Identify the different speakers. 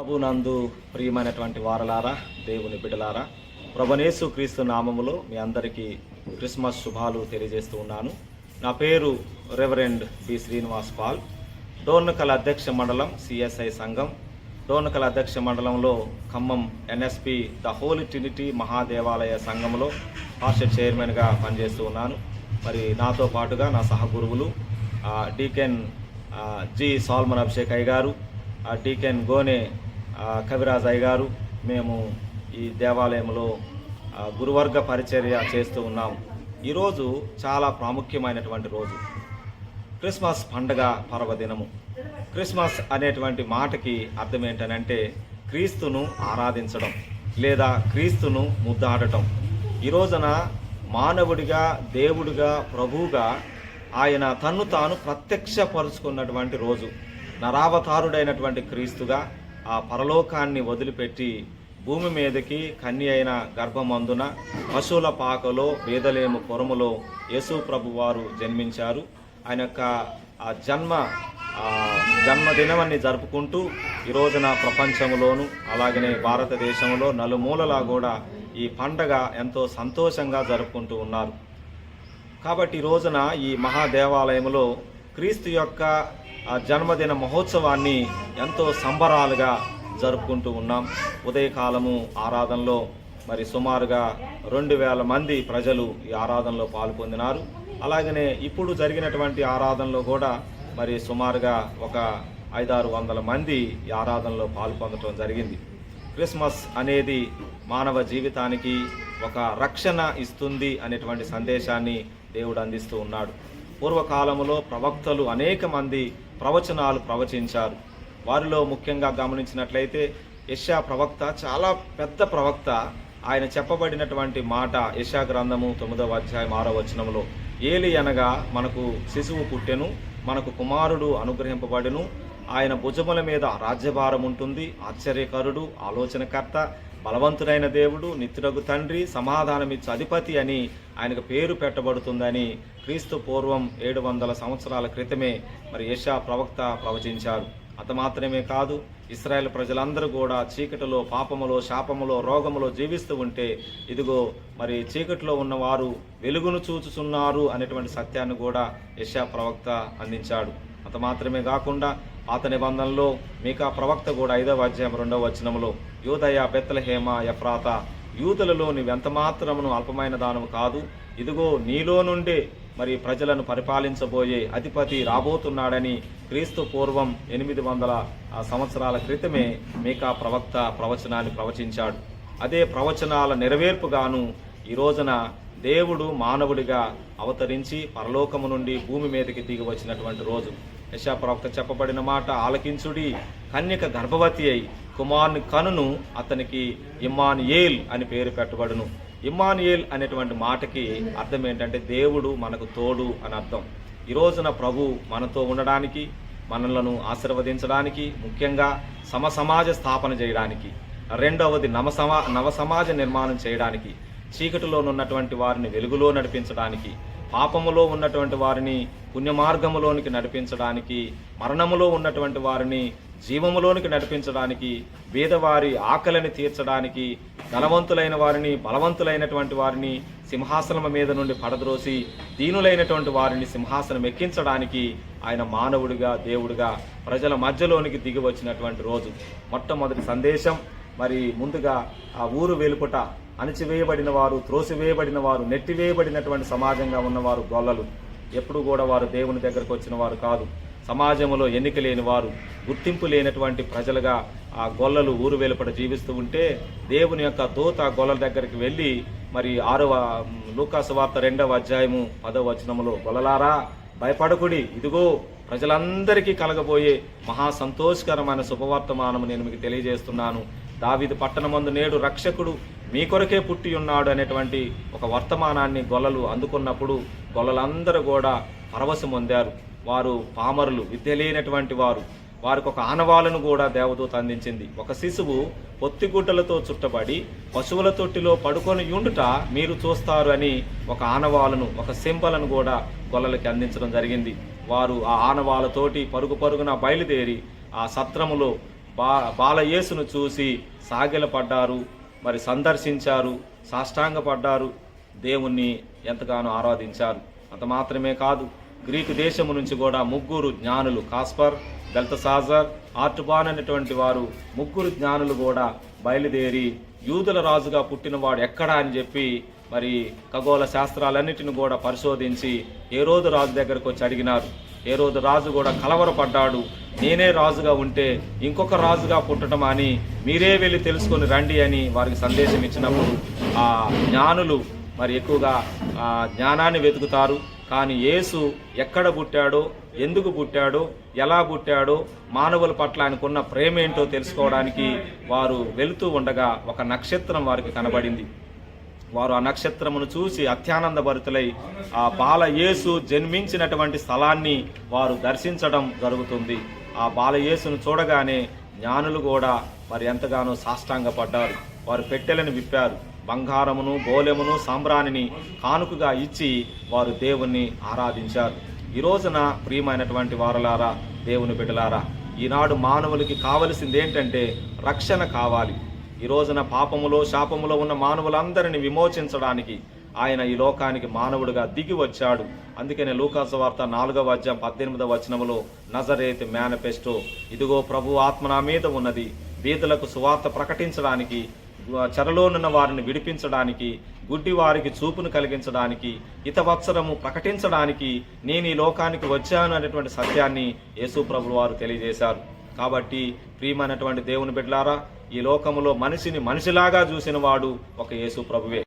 Speaker 1: ప్రభు నందు ప్రియమైనటువంటి వారలారా దేవుని బిడలారా ప్రభనేసు క్రీస్తు నామములో మీ అందరికీ క్రిస్మస్ శుభాలు తెలియజేస్తూ ఉన్నాను. నా పేరు రెవరెండ్ బి శ్రీనివాస్ పాల్. డోర్నకల్ అధ్యక్ష మండలం సిఎస్ఐ సంఘం. డోర్నకల్ అధ్యక్ష మండలంలో Khammam NSP the holy trinity మహాదేవాలయ సంఘంలో పాస్టర్ చైర్మన్గా పనిచేస్తూ ఉన్నాను. మరి నాతో పాటుగా నా సహగురువులు డీకెన్ జి సాల్మన్ అభిషేక్ అయ్య గారు డికెన్ డీకెన్ కవిరాజ్ అయ్య గారు మేము ఈ దేవాలయంలో గురువర్గ పరిచర్య చేస్తూ ఉన్నాం. ఈరోజు చాలా ప్రాముఖ్యమైనటువంటి రోజు. క్రిస్మస్ పండగ పర్వదినము. క్రిస్మస్ అనేటువంటి మాటకి అర్థం ఏంటనంటే క్రీస్తును ఆరాధించడం లేదా క్రీస్తును ముద్దాడటం. ఈ రోజున మానవుడిగా దేవుడిగా ప్రభువుగా ఆయన తన్ను తాను ప్రత్యక్షపరుచుకున్నటువంటి రోజు. నరావతారుడైనటువంటి క్రీస్తుగా ఆ పరలోకాన్ని వదిలిపెట్టి భూమి మీదకి కన్య అయిన గర్భమందున పశువుల పాకలో వేదలేము పొరములో యేసు ప్రభు వారు జన్మించారు. ఆయన యొక్క ఆ జన్మ ఆ జన్మదినమని జరుపుకుంటూ ఈ రోజున ప్రపంచంలోను అలాగనే భారతదేశంలో నలుమూలలా కూడా ఈ పండగ ఎంతో సంతోషంగా జరుపుకుంటూ ఉన్నారు. కాబట్టి ఈ రోజున ఈ మహాదేవాలయంలో క్రీస్తు యొక్క ఆ జన్మదిన మహోత్సవాన్ని ఎంతో సంబరాలుగా జరుపుకుంటూ ఉన్నాం. ఉదయకాలము ఆరాధనలో మరి సుమారుగా రెండు వేల మంది ప్రజలు ఈ ఆరాధనలో పాల్పొందినారు. అలాగనే ఇప్పుడు జరిగినటువంటి ఆరాధనలో కూడా మరి సుమారుగా ఒక ఐదారు వందల మంది ఈ ఆరాధనలో పాల్పొందడం జరిగింది. క్రిస్మస్ అనేది మానవ జీవితానికి ఒక రక్షణ ఇస్తుంది అనేటువంటి సందేశాన్ని దేవుడు అందిస్తూ ఉన్నాడు. పూర్వకాలంలో ప్రవక్తలు అనేక మంది ప్రవచనాలు ప్రవచించారు. వారిలో ముఖ్యంగా గమనించినట్లయితే యశా ప్రవక్త చాలా పెద్ద ప్రవక్త. ఆయన చెప్పబడినటువంటి మాట యశా గ్రంథము తొమ్మిదవ అధ్యాయం ఆరో వచనంలో ఏలి అనగా మనకు శిశువు పుట్టెను మనకు కుమారుడు అనుగ్రహింపబడును. ఆయన భుజముల మీద రాజ్యభారం ఉంటుంది ఆశ్చర్యకరుడు ఆలోచనకర్త బలవంతుడైన దేవుడు నిత్యుడగు తండ్రి సమాధానమిచ్చు అధిపతి అని ఆయనకు పేరు పెట్టబడుతుందని క్రీస్తు పూర్వం ఏడు వందల సంవత్సరాల క్రితమే మరి యశా ప్రవక్త ప్రవచించారు. అంత మాత్రమే కాదు ఇస్రాయేల్ ప్రజలందరూ కూడా చీకటిలో పాపములో శాపములో రోగములో జీవిస్తూ ఉంటే ఇదిగో మరి చీకటిలో ఉన్నవారు వెలుగును చూచుచున్నారు అనేటువంటి సత్యాన్ని కూడా యశా ప్రవక్త అందించాడు. అంత మాత్రమే కాకుండా పాత నిబంధనలో మీకా ప్రవక్త కూడా ఐదవ అధ్యాయం రెండవ వచనములో యోదయ బెత్తలహేమ యఫ్రాత యూతులలో నీవెంత మాత్రమును అల్పమైన దానము కాదు ఇదిగో నీలో నుండే మరి ప్రజలను పరిపాలించబోయే అధిపతి రాబోతున్నాడని క్రీస్తు పూర్వం ఎనిమిది వందల సంవత్సరాల క్రితమే మీకా ప్రవక్త ప్రవచనాన్ని ప్రవచించాడు. అదే ప్రవచనాల నెరవేర్పుగాను ఈ రోజున దేవుడు మానవుడిగా అవతరించి పరలోకము నుండి భూమి మీదకి దిగి వచ్చినటువంటి రోజు. యశా ప్రవక్త చెప్పబడిన మాట ఆలకించుడి. కన్యక గర్భవతి అయి కుమారుని కనును అతనికి ఇమ్మానుయేల్ అని పేరు పెట్టబడును. ఇమ్మానుయేల్ అనేటువంటి మాటకి అర్థం ఏంటంటే దేవుడు మనకు తోడు అని అర్థం. ఈ రోజున ప్రభు మనతో ఉండడానికి మనలను ఆశీర్వదించడానికి ముఖ్యంగా సమసమాజ స్థాపన చేయడానికి రెండవది నవ సమా నవ సమాజ నిర్మాణం చేయడానికి చీకటిలోనున్నటువంటి వారిని వెలుగులో నడిపించడానికి పాపములో ఉన్నటువంటి వారిని పుణ్యమార్గములోనికి నడిపించడానికి మరణములో ఉన్నటువంటి వారిని జీవములోనికి నడిపించడానికి వేదవారి ఆకలిని తీర్చడానికి ధనవంతులైన వారిని బలవంతులైనటువంటి వారిని సింహాసనం మీద నుండి పడద్రోసి దీనులైనటువంటి వారిని సింహాసనం ఎక్కించడానికి ఆయన మానవుడిగా దేవుడిగా ప్రజల మధ్యలోనికి దిగి వచ్చినటువంటి రోజు. మొట్టమొదటి సందేశం. మరి ముందుగా ఆ ఊరు వెలుపుట అణచివేయబడిన వారు త్రోసివేయబడిన వారు నెట్టివేయబడినటువంటి సమాజంగా ఉన్నవారు గొల్లలు. ఎప్పుడు కూడా వారు దేవుని దగ్గరకు వచ్చిన వారు కాదు. సమాజంలో ఎన్నిక లేని వారు గుర్తింపు లేనటువంటి ప్రజలుగా ఆ గొల్లలు ఊరు వెలుపట జీవిస్తూ ఉంటే దేవుని యొక్క దూత గొల్లల దగ్గరికి వెళ్ళి మరి ఆరవ లూకాసు వార్త రెండవ అధ్యాయము పదవ వచనములో గొల్లలారా భయపడకుడి. ఇదిగో ప్రజలందరికీ కలగబోయే మహా సంతోషకరమైన శుభవర్తమానము నేను మీకు తెలియజేస్తున్నాను. దావిది పట్టణమందు నేడు రక్షకుడు మీ కొరకే పుట్టి ఉన్నాడు అనేటువంటి ఒక వర్తమానాన్ని గొల్లలు అందుకున్నప్పుడు గొల్లలందరూ కూడా పరవశం పొందారు. వారు పామరులు విద్య లేనటువంటి వారు. వారికి ఒక ఆనవాలను కూడా దేవదూత అందించింది. ఒక శిశువు పొత్తిగుడ్డలతో చుట్టబడి పశువుల తొట్టిలో పడుకొని ఉండుట మీరు చూస్తారు అని ఒక ఆనవాలను ఒక సింబలను కూడా గొల్లలకి అందించడం జరిగింది. వారు ఆ ఆనవాలతోటి పరుగు పరుగున బయలుదేరి ఆ సత్రములో బా బాలయేసును చూసి సాగిలపడ్డారు. మరి సందర్శించారు సాష్టాంగపడ్డారు దేవుణ్ణి ఎంతగానో ఆరాధించారు. అంత మాత్రమే కాదు గ్రీకు దేశము నుంచి కూడా ముగ్గురు జ్ఞానులు కాస్పర్ బెల్తసాజర్ ఆర్టుబాన్ అనేటువంటి వారు ముగ్గురు జ్ఞానులు కూడా బయలుదేరి యూదుల రాజుగా పుట్టినవాడు ఎక్కడా అని చెప్పి మరి ఖగోళ శాస్త్రాలన్నిటిని కూడా పరిశోధించి ఏ రోజు రాజు దగ్గరకు వచ్చి అడిగినారు. ఏ రోజు రాజు కూడా కలవరపడ్డాడు. నేనే రాజుగా ఉంటే ఇంకొక రాజుగా పుట్టడం అని మీరే వెళ్ళి తెలుసుకొని రండి అని వారికి సందేశం ఇచ్చినప్పుడు ఆ జ్ఞానులు మరి ఎక్కువగా ఆ జ్ఞానాన్ని వెతుకుతారు. కానీ యేసు ఎక్కడ పుట్టాడో ఎందుకు పుట్టాడో ఎలా పుట్టాడో మానవుల పట్ల ఆయనకున్న ప్రేమ ఏంటో తెలుసుకోవడానికి వారు వెళుతూ ఉండగా ఒక నక్షత్రం వారికి కనబడింది. వారు ఆ నక్షత్రమును చూసి అత్యానందభరితులై ఆ బాలయేసు జన్మించినటువంటి స్థలాన్ని వారు దర్శించడం జరుగుతుంది. ఆ బాలయేసును చూడగానే జ్ఞానులు కూడా వారు ఎంతగానో సాష్టాంగపడ్డారు. వారు పెట్టెలను విప్పారు. బంగారమును బోలెమును సాంబ్రాణిని కానుకగా ఇచ్చి వారు దేవుణ్ణి ఆరాధించారు. ఈ రోజున ప్రియమైనటువంటి వారలారా దేవుని బిడ్డలారా ఈనాడు మానవులకి కావలసింది ఏంటంటే రక్షణ కావాలి. ఈ రోజున పాపములో శాపములో ఉన్న మానవులందరిని విమోచించడానికి ఆయన ఈ లోకానికి మానవుడిగా దిగి వచ్చాడు. అందుకనే లూకాసు వార్త నాలుగవ అధ్యాయం పద్దెనిమిదవ వచనములో నజరేత్ మేనిఫెస్టో. ఇదిగో ప్రభు ఆత్మ నా మీద ఉన్నది. బీదలకు సువార్త ప్రకటించడానికి చెరలోనున్న వారిని విడిపించడానికి గుడ్డి వారికి చూపును కలిగించడానికి హితవత్సరము ప్రకటించడానికి నేను ఈ లోకానికి వచ్చాను అనేటువంటి సత్యాన్ని యేసు ప్రభు వారు తెలియజేశారు. కాబట్టి ప్రియమైనటువంటి దేవుని బిడ్డలారా ఈ లోకములో మనిషిని మనిషిలాగా చూసిన వాడు ఒక యేసు ప్రభువే.